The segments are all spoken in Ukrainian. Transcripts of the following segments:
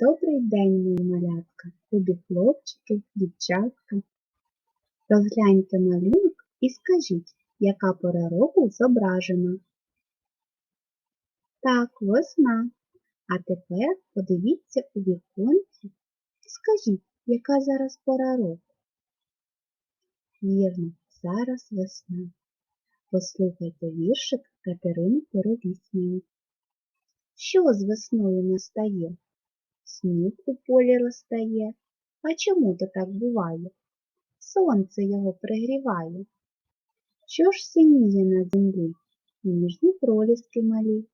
Добрий день, мої малятка, любі хлопчики, дівчатка. Розгляньте малюнок і скажіть, яка пора року зображена. Так, весна. А тепер подивіться у віконці і скажіть, яка зараз пора року. Вірно, зараз весна. Послухайте віршик Катерини Перевісної. Що з весною настає? Сніг у полі розтає. А чому то так буває? Сонце його пригріває. Що ж синіє на землі? Ніжні проліски малі.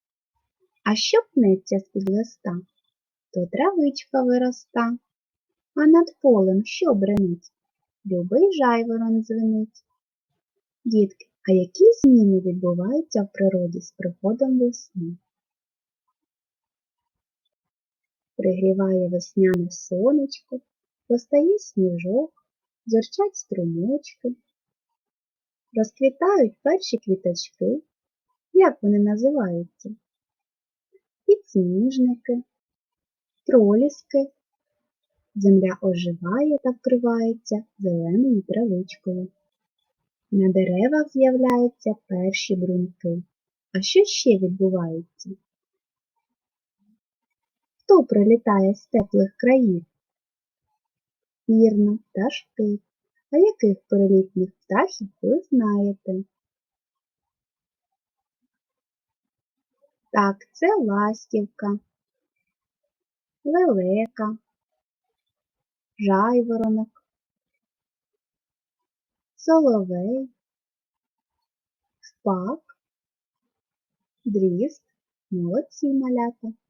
А що пнеться з-під листа? То травичка вироста. А над полем що бренить? Любий жайворон дзвенить. Дітки, а які зміни відбуваються в природі з приходом весни? Пригріває весняне сонечко, постає сніжок, зурчать струмочки, розквітають перші квіточки. Як вони називаються? Підсніжники, проліски. Земля оживає та вкривається зеленою травичкою. На деревах з'являються перші бруньки. А що ще відбувається? Хто прилітає з теплих країв? Вірно, пташки. А яких перелітніх птахів ви знаєте? Так, це ластівка, лелека, жайворонок, соловей, спак, дрізд, молодці малята.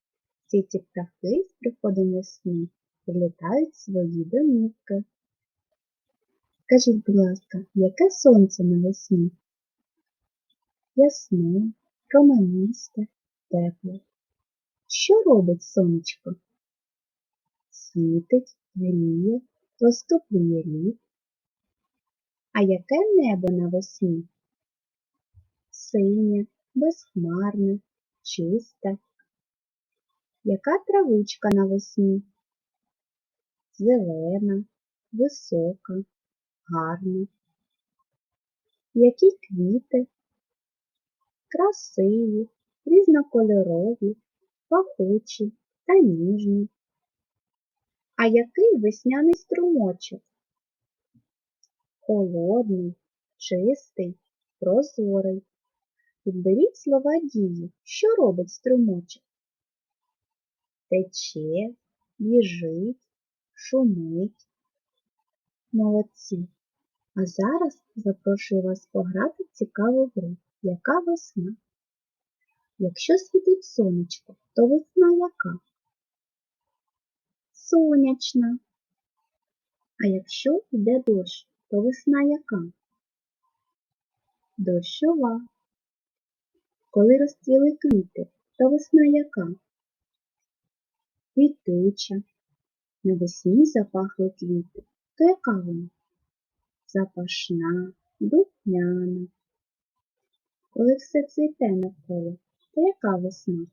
Всі ці птахи з приходом весни прилітають в свої домівки. Скажіть, будь ласка, яке сонце навесні? Ясне, променисте, тепле. Що робить сонечко? Світить, гріє, розтоплює лід. А яке небо навесні? Синє, безхмарне, чисте. Яка травичка навесні? Зелена, висока, гарна. Які квіти? Красиві, різнокольорові, пахучі та ніжні. А який весняний струмочок? Холодний, чистий, прозорий. Підберіть слова дії. Що робить струмочок? Тече, біжить, шумить. Молодці. А зараз запрошую вас пограти в цікаву гру. Яка весна? Якщо світить сонечко, то весна яка? Сонячна. А якщо йде дощ, то весна яка? Дощова. Коли розцвіли квіти, то весна яка? Квітуча. Навесні запахли квіти, то яка вона? Запашна, духмяна. Коли все цвіте навколо, то яка весна?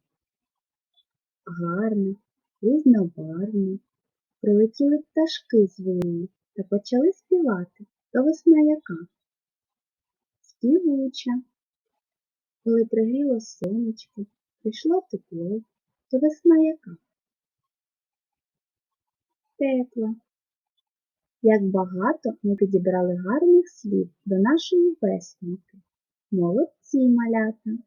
Гарна, різнобарвна. Прилетіли пташки з вирії та почали співати. То весна яка? Співуча. Коли пригріло сонечко, прийшло тепло, то весна яка? Тепла. Як багато ми підібрали гарних слів до нашої веснянки. Молодці малята!